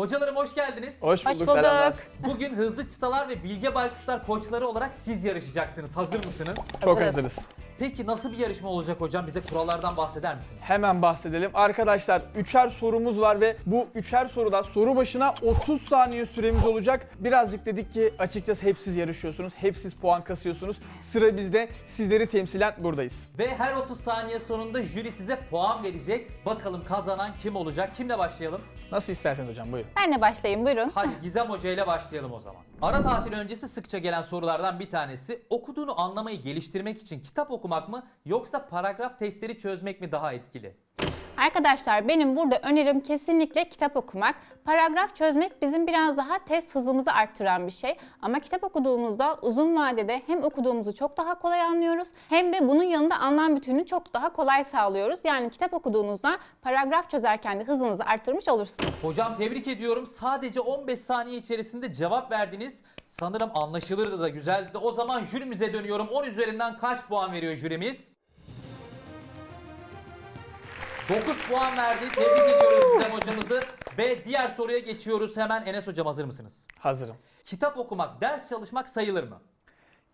Hocalarım hoş geldiniz. Hoş bulduk. Hoş bulduk. selamlar. Bugün Hızlı Çıtalar ve Bilge Baykuşlar koçları olarak siz yarışacaksınız. Hazır mısınız? Çok Hazırız. Peki nasıl bir yarışma olacak hocam? Bize kurallardan bahseder misiniz? Hemen bahsedelim. Arkadaşlar üçer sorumuz var ve bu üçer soruda soru başına 30 saniye süremiz olacak. Birazcık dedik ki açıkçası hep siz yarışıyorsunuz. Hep siz puan kasıyorsunuz. Sıra bizde. Sizleri temsilen buradayız. Ve her 30 saniye sonunda jüri size puan verecek. Bakalım kazanan kim olacak? Kimle başlayalım? Nasıl isterseniz hocam buyurun. Ben de başlayayım buyurun. Hadi Gizem Hoca ile başlayalım o zaman. Ara tatil öncesi sıkça gelen sorulardan bir tanesi okuduğunu anlamayı geliştirmek için kitap okumak mı yoksa paragraf testleri çözmek mi daha etkili? Arkadaşlar benim burada önerim kesinlikle kitap okumak. Paragraf çözmek bizim biraz daha test hızımızı arttıran bir şey. Ama kitap okuduğumuzda uzun vadede hem okuduğumuzu çok daha kolay anlıyoruz hem de bunun yanında anlam bütününü çok daha kolay sağlıyoruz. Yani kitap okuduğunuzda paragraf çözerken de hızınızı arttırmış olursunuz. Hocam tebrik ediyorum. Sadece 15 saniye içerisinde cevap verdiniz. Sanırım anlaşılırdı da güzeldi de. O zaman jürimize dönüyorum. 10 üzerinden kaç puan veriyor jürimiz? 9 puan verdi. Tebrik ediyoruz Gizem hocamızı. Ve diğer soruya geçiyoruz. Hemen Enes hocam hazır mısınız? Hazırım. Kitap okumak, ders çalışmak sayılır mı?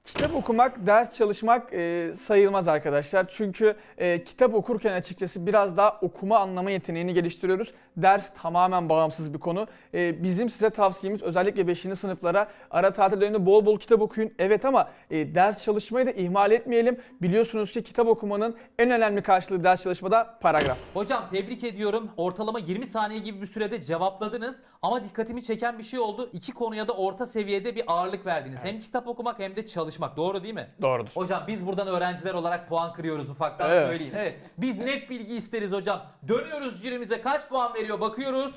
Kitap okumak, ders çalışmak e, sayılmaz arkadaşlar. Çünkü e, kitap okurken açıkçası biraz daha okuma anlama yeteneğini geliştiriyoruz. Ders tamamen bağımsız bir konu. E, bizim size tavsiyemiz özellikle 5. sınıflara ara tatil döneminde bol bol kitap okuyun. Evet ama e, ders çalışmayı da ihmal etmeyelim. Biliyorsunuz ki kitap okumanın en önemli karşılığı ders çalışmada paragraf. Hocam tebrik ediyorum. Ortalama 20 saniye gibi bir sürede cevapladınız. Ama dikkatimi çeken bir şey oldu. İki konuya da orta seviyede bir ağırlık verdiniz. Hem kitap okumak hem de çalışmak. Doğru değil mi? Doğrudur. Hocam biz buradan öğrenciler olarak puan kırıyoruz ufaktan Evet. söyleyeyim. Evet. Biz net bilgi isteriz hocam. Dönüyoruz jürimize kaç puan veriyor bakıyoruz.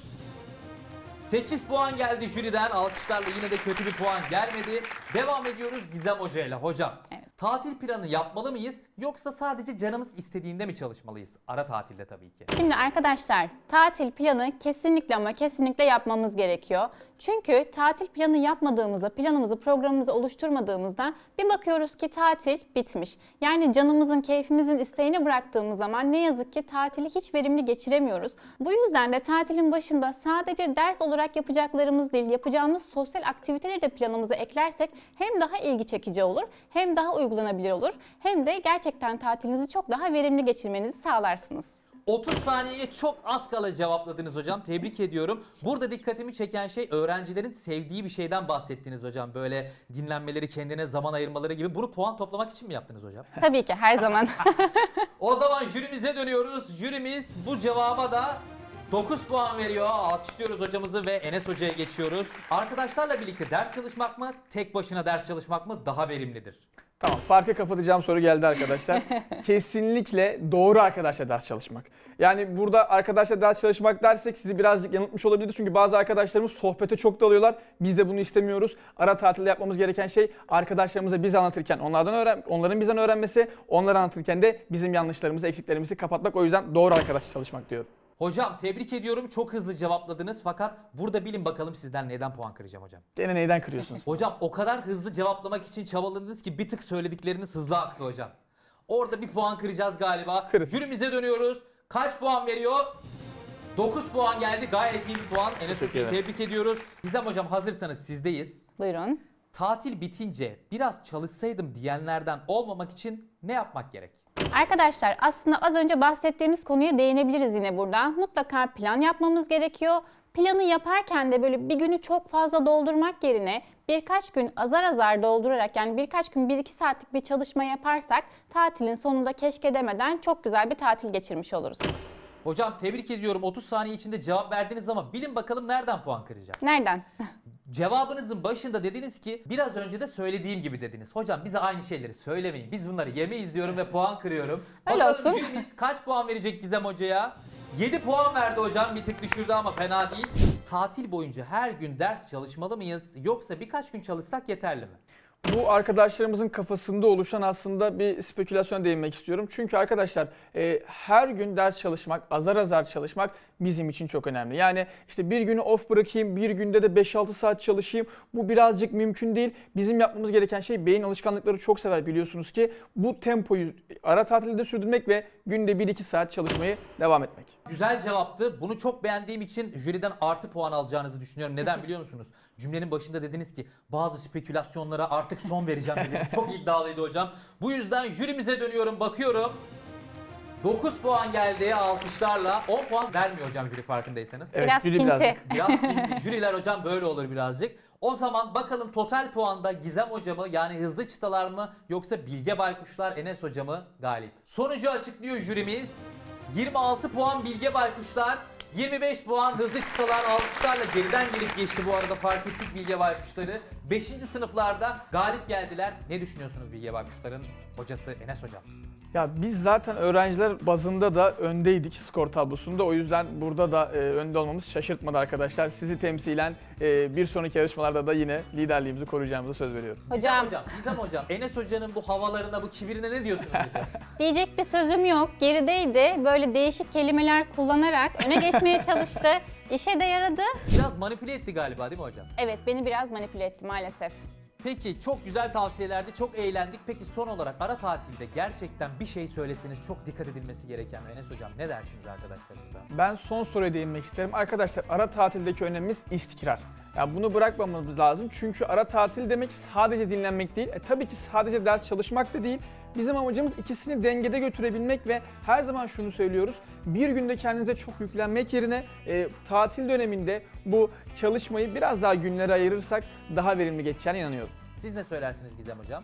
8 puan geldi jüriden. Alkışlarla yine de kötü bir puan gelmedi. Devam ediyoruz Gizem Hoca ile. Hocam Evet. Tatil planı yapmalı mıyız yoksa sadece canımız istediğinde mi çalışmalıyız? Ara tatilde tabii ki. Şimdi arkadaşlar tatil planı kesinlikle ama kesinlikle yapmamız gerekiyor. Çünkü tatil planı yapmadığımızda, planımızı, programımızı oluşturmadığımızda bir bakıyoruz ki tatil bitmiş. Yani canımızın, keyfimizin isteğini bıraktığımız zaman ne yazık ki tatili hiç verimli geçiremiyoruz. Bu yüzden de tatilin başında sadece ders olarak yapacaklarımız değil, yapacağımız sosyal aktiviteleri de planımıza eklersek hem daha ilgi çekici olur, hem daha uygulanabilir olur, hem de gerçekten tatilinizi çok daha verimli geçirmenizi sağlarsınız. 30 saniyeye çok az kala cevapladınız hocam. Tebrik ediyorum. Burada dikkatimi çeken şey öğrencilerin sevdiği bir şeyden bahsettiniz hocam. Böyle dinlenmeleri, kendine zaman ayırmaları gibi. Bunu puan toplamak için mi yaptınız hocam? Tabii ki her zaman. O zaman jürimize dönüyoruz. Jürimiz bu cevaba da 9 puan veriyor. Alkışlıyoruz hocamızı ve Enes Hoca'ya geçiyoruz. Arkadaşlarla birlikte ders çalışmak mı, tek başına ders çalışmak mı daha verimlidir? Tamam farkı kapatacağım soru geldi arkadaşlar. Kesinlikle doğru arkadaşla ders çalışmak. Yani burada arkadaşla ders çalışmak dersek sizi birazcık yanıltmış olabilir. Çünkü bazı arkadaşlarımız sohbete çok dalıyorlar. Biz de bunu istemiyoruz. Ara tatilde yapmamız gereken şey arkadaşlarımıza biz anlatırken onlardan öğren onların bizden öğrenmesi, onlar anlatırken de bizim yanlışlarımızı, eksiklerimizi kapatmak. O yüzden doğru arkadaşla çalışmak diyorum. Hocam tebrik ediyorum. Çok hızlı cevapladınız fakat burada bilin bakalım sizden neden puan kıracağım hocam. Gene neyden kırıyorsunuz? Hocam o kadar hızlı cevaplamak için çabaladınız ki bir tık söyledikleriniz hızlı aktı hocam. Orada bir puan kıracağız galiba. Kırın. Jürimize dönüyoruz. Kaç puan veriyor? 9 puan geldi. Gayet iyi bir puan. Enes Hoca'yı tebrik ediyoruz. Gizem hocam hazırsanız sizdeyiz. Buyurun. Tatil bitince biraz çalışsaydım diyenlerden olmamak için ne yapmak gerek? Arkadaşlar aslında az önce bahsettiğimiz konuya değinebiliriz yine burada. Mutlaka plan yapmamız gerekiyor. Planı yaparken de böyle bir günü çok fazla doldurmak yerine birkaç gün azar azar doldurarak yani birkaç gün 1-2 saatlik bir çalışma yaparsak tatilin sonunda keşke demeden çok güzel bir tatil geçirmiş oluruz. Hocam tebrik ediyorum. 30 saniye içinde cevap verdiniz ama bilin bakalım nereden puan kıracağım? Nereden? Cevabınızın başında dediniz ki biraz önce de söylediğim gibi dediniz. Hocam bize aynı şeyleri söylemeyin. Biz bunları yemeyiz diyorum ve puan kırıyorum. Öyle Bakalım olsun. jürimiz kaç puan verecek Gizem Hoca'ya? 7 puan verdi hocam. Bir tık düşürdü ama fena değil. Tatil boyunca her gün ders çalışmalı mıyız yoksa birkaç gün çalışsak yeterli mi? Bu arkadaşlarımızın kafasında oluşan aslında bir spekülasyon değinmek istiyorum. Çünkü arkadaşlar e, her gün ders çalışmak, azar azar çalışmak bizim için çok önemli. Yani işte bir günü off bırakayım, bir günde de 5-6 saat çalışayım. Bu birazcık mümkün değil. Bizim yapmamız gereken şey beyin alışkanlıkları çok sever biliyorsunuz ki bu tempoyu ara tatilde sürdürmek ve günde 1-2 saat çalışmayı devam etmek. Güzel cevaptı. Bunu çok beğendiğim için jüriden artı puan alacağınızı düşünüyorum. Neden biliyor musunuz? Cümlenin başında dediniz ki bazı spekülasyonlara artık son vereceğim dediniz. Çok iddialıydı hocam. Bu yüzden jürimize dönüyorum, bakıyorum. 9 puan geldi alkışlarla. 10 puan vermiyor hocam jüri farkındaysanız. Evet, Biraz jüri birazcık. Biraz jüriler hocam böyle olur birazcık. O zaman bakalım total puanda Gizem hocamı yani hızlı çıtalar mı yoksa Bilge Baykuşlar Enes hocamı galip. Sonucu açıklıyor jürimiz. 26 puan Bilge Baykuşlar, 25 puan hızlı çıtalar alkışlarla geriden gelip geçti bu arada fark ettik Bilge Baykuşları. 5. sınıflarda galip geldiler. Ne düşünüyorsunuz Bilge Baykuşların hocası Enes hocam? Ya biz zaten öğrenciler bazında da öndeydik skor tablosunda. O yüzden burada da e, önde olmamız şaşırtmadı arkadaşlar. Sizi temsilen e, bir sonraki yarışmalarda da yine liderliğimizi koruyacağımıza söz veriyorum. Gizem Hocam hocam, Gizem hocam, Enes hocanın bu havalarına, bu kibirine ne diyorsunuz hocam? diyecek bir sözüm yok. Gerideydi. Böyle değişik kelimeler kullanarak öne geçmeye çalıştı. İşe de yaradı. Biraz manipüle etti galiba değil mi hocam? Evet beni biraz manipüle etti maalesef. Peki çok güzel tavsiyelerdi, çok eğlendik. Peki son olarak ara tatilde gerçekten bir şey söyleseniz çok dikkat edilmesi gereken Enes hocam ne dersiniz arkadaşlarımıza? Ben son soruya değinmek isterim. Arkadaşlar ara tatildeki önemimiz istikrar. Ya bunu bırakmamamız lazım. Çünkü ara tatil demek sadece dinlenmek değil. E, tabii ki sadece ders çalışmak da değil. Bizim amacımız ikisini dengede götürebilmek ve her zaman şunu söylüyoruz. Bir günde kendinize çok yüklenmek yerine e, tatil döneminde bu çalışmayı biraz daha günlere ayırırsak daha verimli geçeceğine inanıyorum. Siz ne söylersiniz Gizem hocam?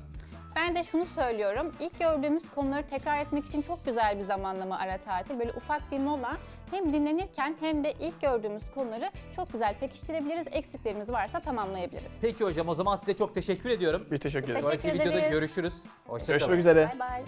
Ben de şunu söylüyorum. İlk gördüğümüz konuları tekrar etmek için çok güzel bir zamanlama ara tatil. Böyle ufak bir mola hem dinlenirken hem de ilk gördüğümüz konuları çok güzel pekiştirebiliriz. Eksiklerimiz varsa tamamlayabiliriz. Peki hocam o zaman size çok teşekkür ediyorum. Bir teşekkür ederim. Teşekkür Sonraki videoda ederiz. görüşürüz. Hoşçakalın. Görüşmek üzere. Bay bay.